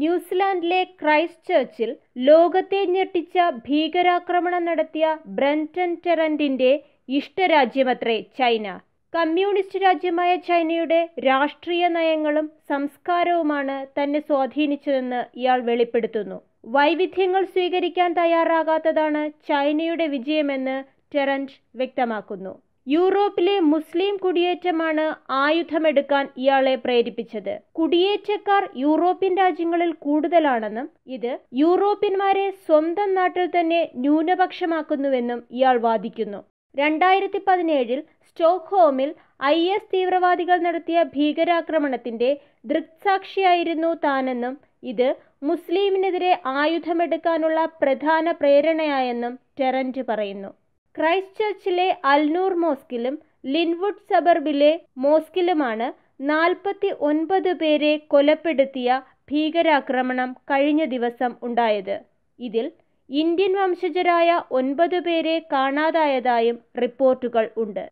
ന്യൂസിലാൻഡിലെ Christ ചർച്ചിൽ ലോകത്തെ ഞെട്ടിച്ച ഭീകരാക്രമണം നടത്തിയ ബ്രന്റൺ ടെറന്റിന്റെ ഇഷ്ടരാജ്യമത്രേ ചൈന. കമ്മ്യൂണിസ്റ്റ് രാജ്യമായ ചൈനയുടെ രാഷ്ട്രീയ നയങ്ങളും സംസ്കാരവുമാണ് തന്നെ സ്വാധീനിച്ചതെന്ന് ഇയാൾ വെളിപ്പെടുത്തുന്നു. വൈവിധ്യങ്ങൾ സ്വീകരിക്കാൻ തയ്യാറാകാത്തതാണ് ചൈനയുടെ വിജയമെന്ന് ടെറന്റ് വ്യക്തമാക്കുന്നു. യൂറോപ്പിലെ മുസ്ലിം കുടിയേറ്റമാണ് ആയുധമെടുക്കാൻ ഇയാളെ പ്രേരിപ്പിച്ചത്. കുടിയേറ്റക്കാർ യൂറോപ്യൻ രാജ്യങ്ങളിൽ കൂടുതലാണെന്നും ഇത് യൂറോപ്യന്മാരെ സ്വന്തം നാട്ടിൽ തന്നെ ന്യൂനപക്ഷമാക്കുന്നുവെന്നും ഇയാൾ വാദിക്കുന്നു. രണ്ടായിരത്തി പതിനേഴിൽ സ്റ്റോക്ക്ഹോമിൽ ഐ എസ് തീവ്രവാദികൾ നടത്തിയ ഭീകരാക്രമണത്തിന്റെ ദൃക്സാക്ഷിയായിരുന്നു താനെന്നും ഇത് മുസ്ലിമിനെതിരെ ആയുധമെടുക്കാനുള്ള പ്രധാന പ്രേരണയായെന്നും ടെറന്റ് പറയുന്നു. ക്രൈസ്റ്റ് ചർച്ചിലെ അൽനൂർ മോസ്കിലും ലിൻവുഡ് സബർബിലെ മോസ്കിലുമാണ് നാൽപ്പത്തി ഒൻപത് പേരെ കൊലപ്പെടുത്തിയ ഭീകരാക്രമണം കഴിഞ്ഞ ദിവസം ഉണ്ടായത്. ഇതിൽ ഇന്ത്യൻ വംശജരായ ഒൻപത് പേരെ കാണാതായതായും റിപ്പോർട്ടുകൾ ഉണ്ട്.